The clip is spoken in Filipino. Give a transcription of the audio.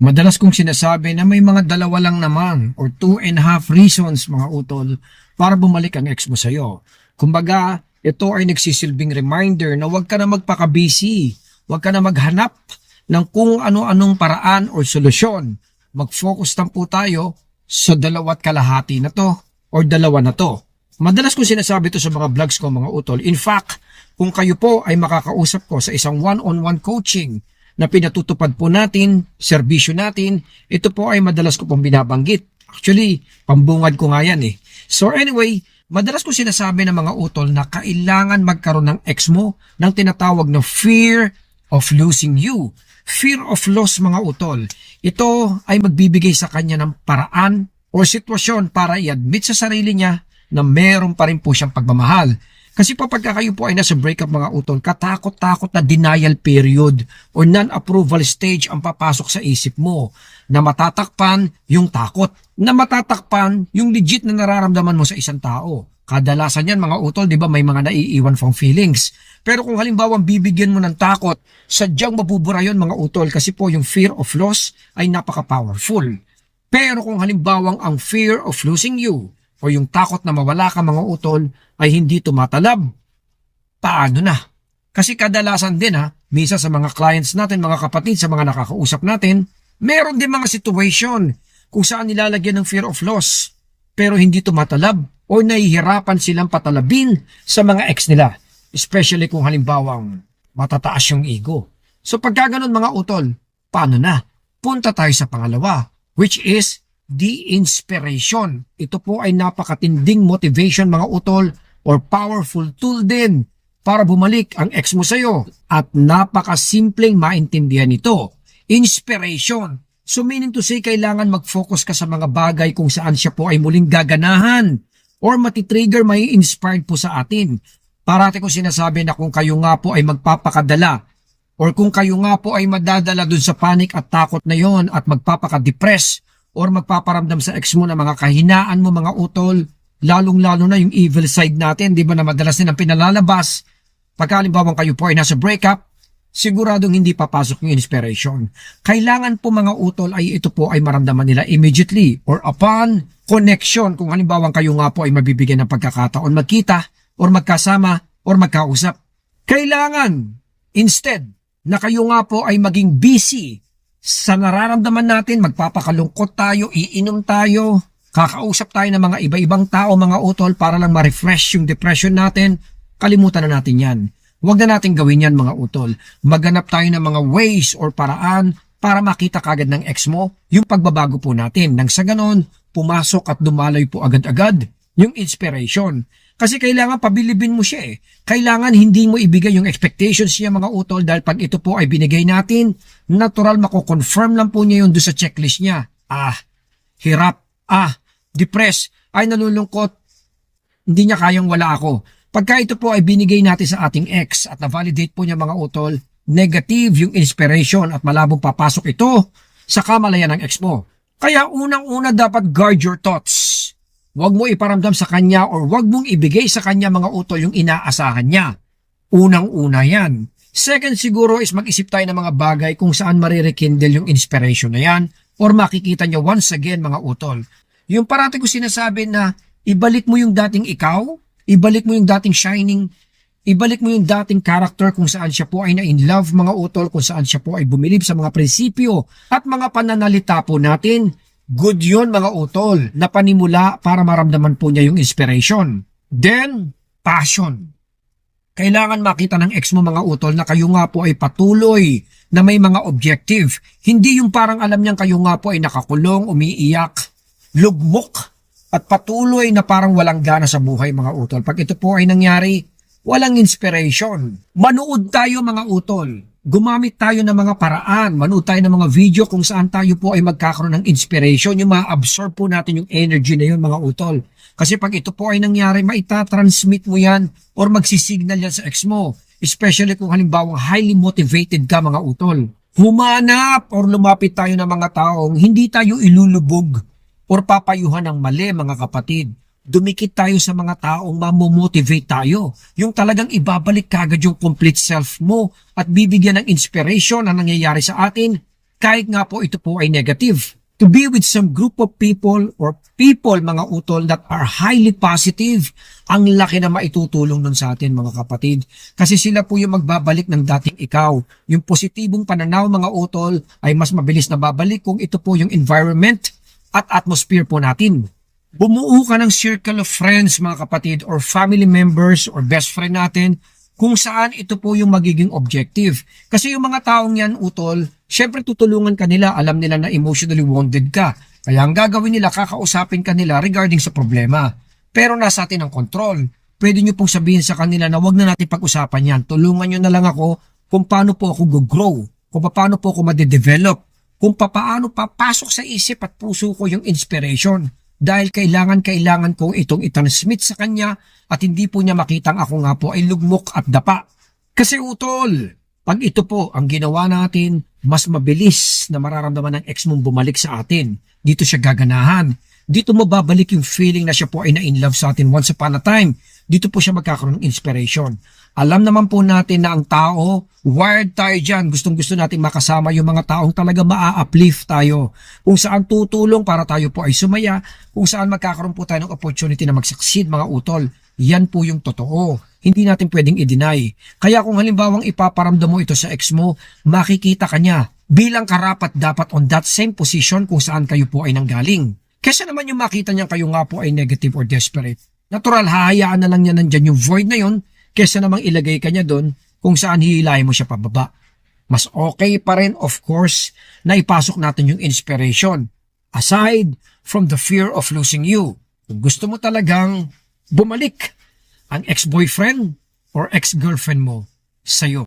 Madalas kong sinasabi na may mga dalawa lang naman or two and a half reasons mga utol para bumalik ang ex mo sa'yo. Kumbaga, ito ay nagsisilbing reminder na huwag ka na magpaka-busy, huwag ka na maghanap ng kung ano-anong paraan or solusyon. Mag-focus lang po tayo sa dalawat kalahati na to or dalawa na to. Madalas kong sinasabi to sa mga vlogs ko mga utol. In fact, kung kayo po ay makakausap ko sa isang one-on-one coaching na pinatutupad po natin, serbisyo natin, ito po ay madalas ko pong binabanggit. Actually, pambungad ko nga yan eh. So anyway, madalas ko sinasabi ng mga utol na kailangan magkaroon ng ex mo ng tinatawag na fear of losing you. Fear of loss mga utol. Ito ay magbibigay sa kanya ng paraan o sitwasyon para i-admit sa sarili niya na meron pa rin po siyang pagmamahal. Kasi pagka kayo po ay nasa breakup mga utol, katakot-takot na denial period or non-approval stage ang papasok sa isip mo na matatakpan yung takot, na matatakpan yung legit na nararamdaman mo sa isang tao. Kadalasan yan mga utol, di ba may mga naiiwan from feelings. Pero kung halimbawa bibigyan mo ng takot, sadyang mabubura yon mga utol kasi po yung fear of loss ay napaka-powerful. Pero kung halimbawang ang fear of losing you o yung takot na mawala ka mga utol ay hindi tumatalab, paano na? Kasi kadalasan din ha, misa sa mga clients natin, mga kapatid, sa mga nakakausap natin, meron din mga situation kung saan nilalagyan ng fear of loss pero hindi tumatalab o nahihirapan silang patalabin sa mga ex nila. Especially kung halimbawang matataas yung ego. So pagka ganun mga utol, paano na? Punta tayo sa pangalawa, which is the inspiration. Ito po ay napakatinding motivation mga utol or powerful tool din para bumalik ang ex mo sa'yo. At napakasimpleng maintindihan ito. Inspiration. So meaning to say, kailangan mag-focus ka sa mga bagay kung saan siya po ay muling gaganahan or matitrigger, may inspired po sa atin. Parati ko sinasabi na kung kayo nga po ay magpapakadala or kung kayo nga po ay madadala dun sa panic at takot na yon at magpapaka-depress or magpaparamdam sa ex mo na mga kahinaan mo mga utol, lalong-lalo na yung evil side natin, di ba na madalas din ang pinalalabas. Pagka halimbawang kayo po ay nasa breakup, siguradong hindi papasok yung inspiration. Kailangan po mga utol ay ito po ay maramdaman nila immediately or upon connection kung halimbawang kayo nga po ay mabibigyan ng pagkakataon magkita or magkasama or magkausap. Kailangan instead na kayo nga po ay maging busy sa nararamdaman natin, magpapakalungkot tayo, iinom tayo, kakausap tayo ng mga iba-ibang tao, mga utol para lang ma-refresh yung depression natin, kalimutan na natin yan. Huwag na natin gawin yan mga utol. Maghanap tayo ng mga ways or paraan para makita kagad ng ex mo yung pagbabago po natin. Nang sa ganon, pumasok at dumalay po agad-agad yung inspiration. Kasi kailangan pabilibin mo siya eh. Kailangan hindi mo ibigay yung expectations niya mga utol dahil pag ito po ay binigay natin, natural mako-confirm lang po niya yun doon sa checklist niya. Ah, hirap. Ah, depressed. Ay nalulungkot. Hindi niya kayang wala ako. Pagka ito po ay binigay natin sa ating ex at na-validate po niya mga utol, negative yung inspiration at malabong papasok ito sa kamalayan ng ex mo. Kaya unang-una dapat guard your thoughts. Huwag mo iparamdam sa kanya or huwag mong ibigay sa kanya mga utol yung inaasahan niya. Unang-una yan. Second siguro is mag-isip tayo ng mga bagay kung saan marirekindle yung inspiration na yan or makikita niya once again mga utol. Yung parati ko sinasabi na ibalik mo yung dating ikaw, ibalik mo yung dating shining, ibalik mo yung dating character kung saan siya po ay na-in love mga utol, kung saan siya po ay bumilib sa mga prinsipyo at mga pananalita po natin Good yun mga utol na panimula para maramdaman po niya yung inspiration. Then, passion. Kailangan makita ng ex mo mga utol na kayo nga po ay patuloy na may mga objective. Hindi yung parang alam niyang kayo nga po ay nakakulong, umiiyak, lugmok, at patuloy na parang walang gana sa buhay mga utol. Pag ito po ay nangyari, walang inspiration. Manood tayo mga utol gumamit tayo ng mga paraan, manood tayo ng mga video kung saan tayo po ay magkakaroon ng inspiration, yung ma-absorb po natin yung energy na yun mga utol. Kasi pag ito po ay nangyari, maitatransmit mo yan or magsisignal yan sa ex mo. Especially kung halimbawa highly motivated ka mga utol. Humanap or lumapit tayo ng mga taong hindi tayo ilulubog or papayuhan ng mali mga kapatid dumikit tayo sa mga taong mamomotivate tayo. Yung talagang ibabalik kagad yung complete self mo at bibigyan ng inspiration na nangyayari sa atin kahit nga po ito po ay negative. To be with some group of people or people, mga utol, that are highly positive, ang laki na maitutulong nun sa atin, mga kapatid. Kasi sila po yung magbabalik ng dating ikaw. Yung positibong pananaw, mga utol, ay mas mabilis na babalik kung ito po yung environment at atmosphere po natin. Bumuo ka ng circle of friends, mga kapatid, or family members, or best friend natin, kung saan ito po yung magiging objective. Kasi yung mga taong yan, utol, syempre tutulungan ka nila, alam nila na emotionally wounded ka. Kaya ang gagawin nila, kakausapin ka nila regarding sa problema. Pero nasa atin ang control. Pwede nyo pong sabihin sa kanila na wag na natin pag-usapan yan. Tulungan nyo na lang ako kung paano po ako go-grow, kung paano po ako madedevelop, kung paano papasok sa isip at puso ko yung inspiration. Dahil kailangan-kailangan kong itong itransmit sa kanya at hindi po niya makitang ako nga po ay lugmok at dapa. Kasi utol, pag ito po ang ginawa natin, mas mabilis na mararamdaman ng ex mong bumalik sa atin. Dito siya gaganahan. Dito mo babalik yung feeling na siya po ay na-in love sa atin once upon a time. Dito po siya magkakaroon ng inspiration. Alam naman po natin na ang tao, wired tayo dyan. Gustong gusto natin makasama yung mga taong talaga maa-uplift tayo. Kung saan tutulong para tayo po ay sumaya. Kung saan magkakaroon po tayo ng opportunity na mag-succeed mga utol. Yan po yung totoo. Hindi natin pwedeng i-deny. Kaya kung halimbawang ipaparamdam mo ito sa ex mo, makikita ka niya bilang karapat dapat on that same position kung saan kayo po ay nanggaling. Kesa naman yung makita niya kayo nga po ay negative or desperate. Natural, hahayaan na lang niya nandyan yung void na yon kesa namang ilagay ka niya doon kung saan hihilahin mo siya pababa. Mas okay pa rin, of course, na ipasok natin yung inspiration. Aside from the fear of losing you. Kung gusto mo talagang bumalik ang ex-boyfriend or ex-girlfriend mo sa'yo.